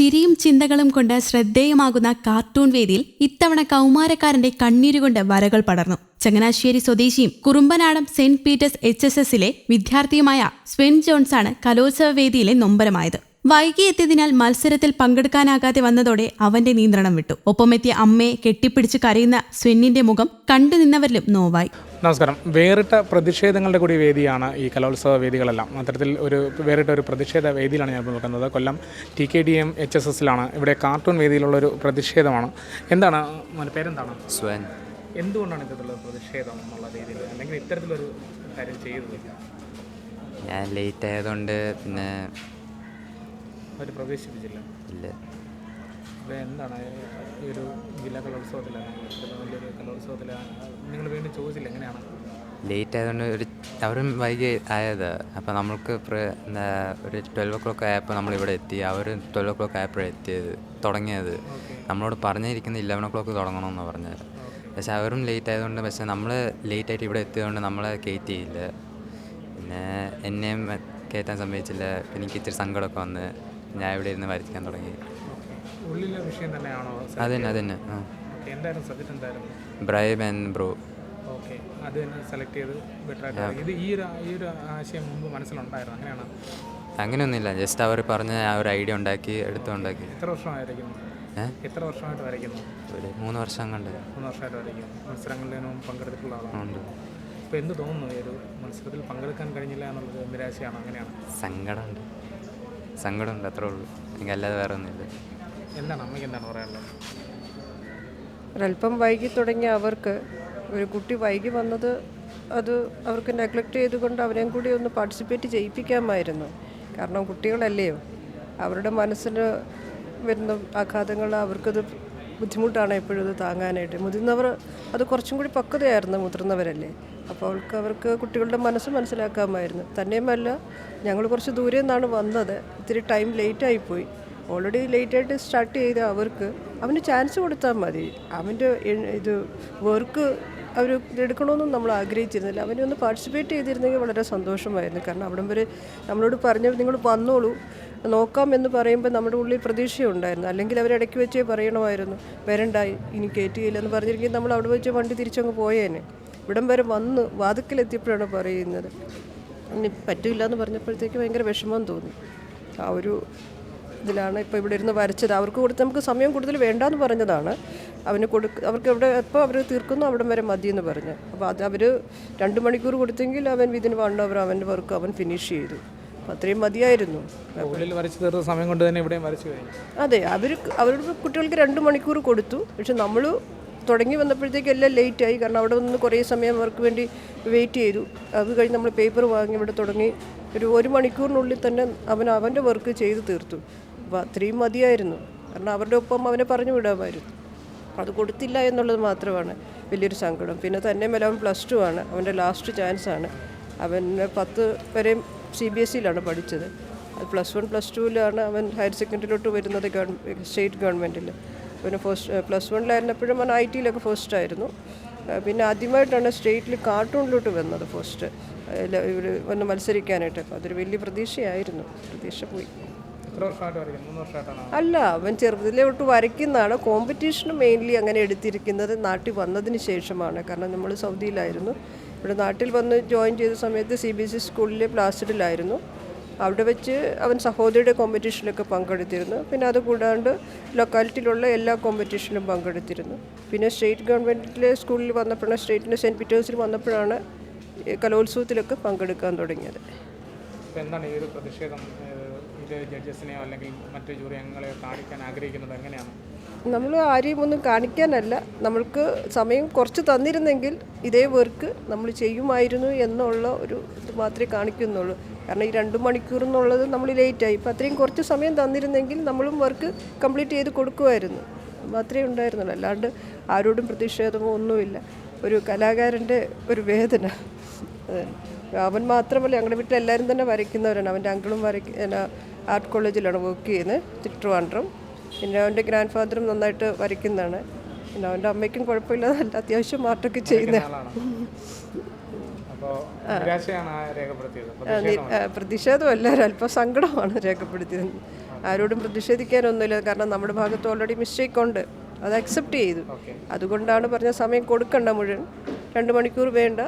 ചിരിയും ചിന്തകളും കൊണ്ട് ശ്രദ്ധേയമാകുന്ന കാർട്ടൂൺ വേദിയിൽ ഇത്തവണ കൗമാരക്കാരന്റെ കണ്ണീരുകൊണ്ട് വരകൾ പടർന്നു. ചങ്ങനാശ്ശേരി സ്വദേശിയും Kurumbanadam saint Peter's H S എസിലെ വിദ്യാർത്ഥിയുമായ സ്വെൻ ജോൺസാണ് കലോത്സവ വേദിയിലെ നൊമ്പരമായത്. വൈകി എത്തിയതിനാൽ മത്സരത്തിൽ പങ്കെടുക്കാനാകാതെ വന്നതോടെ അവന്റെ നിയന്ത്രണം വിട്ടു. ഒപ്പമെത്തിയ അമ്മയെ കെട്ടിപ്പിടിച്ച് കരയുന്ന സ്വെന്നിന്റെ മുഖം കണ്ടുനിന്നവരിലും നോവായി. നമസ്കാരം. വേറിട്ട പ്രതിഷേധങ്ങളുടെ കൂടി വേദിയാണ് ഈ കലോത്സവ വേദികളെല്ലാം. അത്തരത്തിൽ ഒരു വേറിട്ട ഒരു പ്രതിഷേധ വേദിയിലാണ് ഞാൻ നോക്കുന്നത് Kollam T K D M H S എസിലാണ്. ഇവിടെ കാർട്ടൂൺ വേദിയിലുള്ള ഒരു പ്രതിഷേധമാണ്. എന്താണ് പേരെന്താണ്? സ്വൻ. എന്തുകൊണ്ടാണ് ഇത്തരത്തിലുള്ള പ്രതിഷേധം എന്നുള്ള രീതിയിൽ അല്ലെങ്കിൽ ഇത്തരത്തിലൊരു കാര്യം ചെയ്തത്? ഞാൻ ലേറ്റ് ആയതുകൊണ്ട് പിന്നെ അവർ പ്രവേശിപ്പിച്ചില്ല. ഇല്ല. എന്താണ് ഈ ഒരു ജില്ലാ കലോത്സവത്തിലാണ് വലിയൊരു കലോത്സവത്തിൽ നിങ്ങൾ വീണ്ടും ചോദിച്ചില്ല എങ്ങനെയാണ്? ലേറ്റ് ആയതുകൊണ്ട് ഒരു അവരും വൈകി ആയത്. അപ്പോൾ നമ്മൾക്ക് എന്താ ഒരു ട്വൽവ് ഒ ക്ലോക്ക് ആയപ്പോൾ നമ്മളിവിടെ എത്തി. അവർ ട്വൽവ് ഒ ക്ലോക്ക് ആയപ്പോഴാണ് എത്തിയത് തുടങ്ങിയത്. നമ്മളോട് പറഞ്ഞിരിക്കുന്നത് ഇലവൻ ഒ ക്ലോക്ക് തുടങ്ങണമെന്ന് പറഞ്ഞത് പക്ഷെ അവരും ലേറ്റ് ആയതുകൊണ്ട് പക്ഷെ നമ്മൾ ലേറ്റ് ആയിട്ട് ഇവിടെ എത്തിയതുകൊണ്ട് നമ്മളെ കയറ്റിയില്ല. പിന്നെ എന്നെയും കയറ്റാൻ സമ്മതിച്ചില്ല. എനിക്ക് ഇച്ചിരി സങ്കടമൊക്കെ വന്ന് ഞാൻ ഇവിടെ ഇരുന്ന് വരയ്ക്കാൻ തുടങ്ങി. ഉള്ളിലെ വിഷയം തന്നെയാണോ അതന്നെ അതന്നെ എന്തായിരുന്നു സബ്ജക്റ്റ് എന്തായിരുന്നു? Bribe and bro. ഓക്കെ അത് സെലക്ട് ചെയ്ത് ബെറ്റർ ആയിട്ട് ഇത് ഈ ഒരു ഈ ഒരു ആശയം മുമ്പ് മനസ്സിലുണ്ടായിരുന്നു? അങ്ങനെയാണ്? അങ്ങനെയൊന്നുമില്ല ജസ്റ്റ് അവർ പറഞ്ഞ ആ ഒരു ഐഡിയ ഉണ്ടാക്കി എടുത്തുണ്ടാക്കി എത്ര വർഷമായിരിക്കുന്നു എത്ര വർഷമായിട്ട് വരയ്ക്കുന്നു? ഒരു മൂന്ന് വർഷം കണ്ട്. മൂന്ന് വർഷമായിട്ട് വരയ്ക്കുന്നു. മത്സരങ്ങളിലും പങ്കെടുത്തിട്ടുള്ള ആളാണ്. അപ്പോൾ എന്ത് തോന്നുന്നു ഒരു മത്സരത്തിൽ പങ്കെടുക്കാൻ കഴിഞ്ഞില്ല എന്നുള്ളത് നിരാശയാണ്? അങ്ങനെയാണ്? സങ്കടമുണ്ട്. സങ്കടമുണ്ട് അത്രേ ഉള്ളൂ. എനിക്ക് അല്ലാതെ വേറെ ഒന്നുമില്ല എന്താണ് അമ്മയ്ക്ക് എന്താണ് പറയാനുള്ളത്? ഒരല്പം വൈകി തുടങ്ങിയ അവർക്ക് ഒരു കുട്ടി വൈകി വന്നത് അത് അവർക്ക് നെഗ്ലക്റ്റ് ചെയ്തുകൊണ്ട് അവരെയും കൂടി ഒന്ന് പാർട്ടിസിപ്പേറ്റ് ചെയ്യിപ്പിക്കാമായിരുന്നു. കാരണം കുട്ടികളല്ലേ അവരുടെ മനസ്സിൽ വരുന്ന ആഘാതങ്ങൾ അവർക്കത് ബുദ്ധിമുട്ടാണ് എപ്പോഴും അത് താങ്ങാനായിട്ട്. മുതിർന്നവർ അത് കുറച്ചും കൂടി പക്വതയായിരുന്നു മുതിർന്നവരല്ലേ. അപ്പോൾ അവർക്ക് അവർക്ക് കുട്ടികളുടെ മനസ്സ് മനസ്സിലാക്കാമായിരുന്നു. തന്നെയുമല്ല ഞങ്ങൾ കുറച്ച് ദൂരെ നിന്നാണ് വന്നത്. ഇത്തിരി ടൈം ലേറ്റായിപ്പോയി ഓൾറെഡി ലേറ്റായിട്ട് സ്റ്റാർട്ട് ചെയ്ത അവർക്ക് അവന് ചാൻസ് കൊടുത്താൽ മതി. അവന്റെ ഇത് വർക്ക് അവർ എടുക്കണമെന്നും നമ്മൾ ആഗ്രഹിച്ചിരുന്നില്ല. അവനെ ഒന്ന് പാർട്ടിസിപ്പേറ്റ് ചെയ്തിരുന്നെങ്കിൽ വളരെ സന്തോഷമായിരുന്നു. കാരണം അവിടം വരെ നമ്മളോട് പറഞ്ഞു നിങ്ങൾ വന്നോളൂ. നോക്കാം എന്ന് പറയുമ്പോൾ നമ്മുടെ ഉള്ളിൽ പ്രതീക്ഷയുണ്ടായിരുന്നു. അല്ലെങ്കിൽ അവരിടയ്ക്ക് വെച്ചേ പറയണമായിരുന്നു. വരണ്ട ഇനി കയറ്റിയില്ല എന്ന് പറഞ്ഞിരിക്കും നമ്മൾ അവിടെ വെച്ച് വണ്ടി തിരിച്ചങ്ങ് പോയേനെ. ഇവിടം വരെ വന്ന് വാതുക്കലെത്തിയപ്പോഴാണ് പറയുന്നത്. ഇനി പറ്റില്ല എന്ന് പറഞ്ഞപ്പോഴത്തേക്ക് ഭയങ്കര വിഷമം തോന്നി. ആ ഒരു ഇതിലാണ് ഇപ്പോൾ ഇവിടെ ഇരുന്ന് വരച്ചത്. അവർക്ക് കൊടുത്ത് നമുക്ക് സമയം കൂടുതൽ വേണ്ടാന്ന് പറഞ്ഞതാണ്. അവന് കൊടുക്ക അവർക്ക് എവിടെ എപ്പോൾ അവർ തീർക്കുന്നു അവിടം വരെ മതി എന്ന് പറഞ്ഞു. അപ്പോൾ അത് അവർ രണ്ട് മണിക്കൂർ കൊടുത്തെങ്കിൽ അവൻ വിതിന് വൺ അവർ അവന്റെ വർക്ക് അവൻ ഫിനിഷ് ചെയ്തു. അപ്പോൾ അത്രയും മതിയായിരുന്നു. വരച്ച് തീർത്ത സമയം കൊണ്ട് തന്നെ ഇവിടെയും വരച്ചു കഴിഞ്ഞു. അതെ അവർ അവരുടെ കുട്ടികൾക്ക് രണ്ട് മണിക്കൂർ കൊടുത്തു. പക്ഷെ നമ്മൾ തുടങ്ങി വന്നപ്പോഴത്തേക്ക് എല്ലാം ലേറ്റ് ആയി. കാരണം അവിടെ നിന്ന് കുറേ സമയം അവർക്ക് വേണ്ടി വെയിറ്റ് ചെയ്തു. അത് കഴിഞ്ഞ് നമ്മൾ പേപ്പർ വാങ്ങി ഇവിടെ തുടങ്ങി. ഒരു ഒരു മണിക്കൂറിനുള്ളിൽ തന്നെ അവൻ അവന്റെ വർക്ക് ചെയ്ത് തീർത്തു. അത്രയും മതിയായിരുന്നു. കാരണം അവരുടെ ഒപ്പം അവനെ പറഞ്ഞു വിടാമായിരുന്നു. അത് കൊടുത്തില്ല എന്നുള്ളത് മാത്രമാണ് വലിയൊരു സങ്കടം. പിന്നെ തന്നെ മേലെ അവൻ പ്ലസ് ടു ആണ്. അവന്റെ ലാസ്റ്റ് ചാൻസ് ആണ്. അവൻ പത്ത് വരെയും സി ബി എസ് സിയിലാണ് പഠിച്ചത്. അത് പ്ലസ് വൺ പ്ലസ് ടുവിലാണ് അവൻ ഹയർ സെക്കൻഡറിയിലോട്ട് വരുന്നത് ഗവൺമെന്റ് സ്റ്റേറ്റ് ഗവൺമെന്റിൽ പിന്നെ ഫസ്റ്റ് പ്ലസ് വണ്ണിലായിരുന്നപ്പോഴും അവൻ ഐ ടിയിലൊക്കെ ഫസ്റ്റ് ആയിരുന്നു. പിന്നെ ആദ്യമായിട്ടാണ് സ്റ്റേറ്റിൽ കാർട്ടൂണിലോട്ട് വന്നത് ഫസ്റ്റ് ഇവിടെ വന്ന് മത്സരിക്കാനായിട്ട്. അതൊരു വലിയ പ്രതീക്ഷയായിരുന്നു. പ്രതീക്ഷ പോയി. അല്ല അവൻ ചെറുതിലെ തൊട്ട് വരയ്ക്കുന്നതാണ്. കോമ്പറ്റീഷൻ മെയിൻലി അങ്ങനെ എടുത്തിരിക്കുന്നത് നാട്ടിൽ വന്നതിന് ശേഷമാണ്. കാരണം നമ്മൾ സൗദിയിലായിരുന്നു. ഇവിടെ നാട്ടിൽ വന്ന് ജോയിൻ ചെയ്ത സമയത്ത് സി ബി എസ് ഇ സ്കൂളിലെ പ്ലാസ്റ്റഡിലായിരുന്നു അവിടെ വെച്ച് അവൻ സഹോദരിയുടെ കോമ്പറ്റീഷനിലൊക്കെ പങ്കെടുത്തിരുന്നു. പിന്നെ അത് കൂടാണ്ട് ലൊക്കാലിറ്റിയിലുള്ള എല്ലാ കോമ്പറ്റീഷനിലും പങ്കെടുത്തിരുന്നു. പിന്നെ സ്റ്റേറ്റ് ഗവൺമെന്റിലെ സ്കൂളിൽ വന്നപ്പോഴാണ് സ്റ്റേറ്റിന്റെ സെന്റ് പീറ്റേഴ്സിൽ വന്നപ്പോഴാണ് കലോത്സവത്തിലൊക്കെ പങ്കെടുക്കാൻ തുടങ്ങിയത്. എന്താണ് ഈ ഒരു പ്രതിഷേധം? ഇത് ജഡ്ജസിനെയോ അല്ലെങ്കിൽ മറ്റു ജൂറി അംഗങ്ങളെയോ കാണിക്കാൻ ആഗ്രഹിക്കുന്നത് എങ്ങനെയാണ്? നമ്മൾ ആരെയും ഒന്നും കാണിക്കാനല്ല. നമ്മൾക്ക് സമയം കുറച്ച് തന്നിരുന്നെങ്കിൽ ഇതേ വർക്ക് നമ്മൾ ചെയ്യുമായിരുന്നു എന്നുള്ള ഒരു ഇത് മാത്രമേ കാണിക്കുന്നുള്ളൂ. കാരണം ഈ രണ്ട് മണിക്കൂർ എന്നുള്ളത് നമ്മൾ ലേറ്റായി ഇപ്പം അത്രയും കുറച്ച് സമയം തന്നിരുന്നെങ്കിൽ നമ്മളും വർക്ക് കംപ്ലീറ്റ് ചെയ്ത് കൊടുക്കുമായിരുന്നു. മാത്രമേ ഉണ്ടായിരുന്നുള്ളൂ. അല്ലാണ്ട് ആരോടും പ്രതിഷേധമോ ഒന്നുമില്ല. ഒരു കലാകാരന്റെ ഒരു വേദന. അതെ. അവൻ മാത്രമല്ല ഞങ്ങളുടെ വീട്ടിൽ എല്ലാവരും തന്നെ വരയ്ക്കുന്നവരാണ്. അവന്റെ അങ്കിളും വരയ്ക്ക ആർട്ട് കോളേജിലാണ് വർക്ക് ചെയ്യുന്നത് തിരുവാൻഡ്രം പിന്നെ അവന്റെ ഗ്രാൻഡ് ഫാദറും നന്നായിട്ട് വരയ്ക്കുന്നതാണ്. പിന്നെ അവന്റെ അമ്മയ്ക്കും കുഴപ്പമില്ലാതല്ല അത്യാവശ്യം ആർട്ടൊക്കെ ചെയ്യുന്ന പ്രതിഷേധമല്ല ഒരല്പം സങ്കടമാണ് രേഖപ്പെടുത്തിയത്. ആരോടും പ്രതിഷേധിക്കാനൊന്നുമില്ല കാരണം നമ്മുടെ ഭാഗത്ത് ഓൾറെഡി മിസ്റ്റേക്ക് ഉണ്ട്. അത് അക്സെപ്റ്റ് ചെയ്തു. അതുകൊണ്ടാണ് പറഞ്ഞ സമയം കൊടുക്കണ്ട മുഴുവൻ. രണ്ട് മണിക്കൂർ വേണ്ട.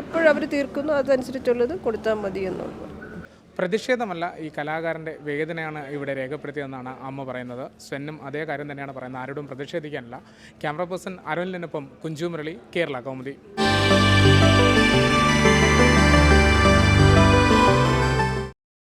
എപ്പോഴവർ തീർക്കുന്നു അതനുസരിച്ചുള്ളത് കൊടുത്താൽ മതി എന്നുള്ളത് പ്രതിഷേധമല്ല ഈ കലാകാരന്റെ വേദനയാണ് ഇവിടെ രേഖപ്പെടുത്തിയതെന്നാണ് അമ്മ പറയുന്നത്. സ്വന്നും അതേ കാര്യം തന്നെയാണ് പറയുന്നത്. ആരോടും പ്രതിഷേധിക്കാനില്ല. ക്യാമറ പേഴ്സൺ അരുണിനൊപ്പം കുഞ്ചു മുരളി കേരള കൗമുദി.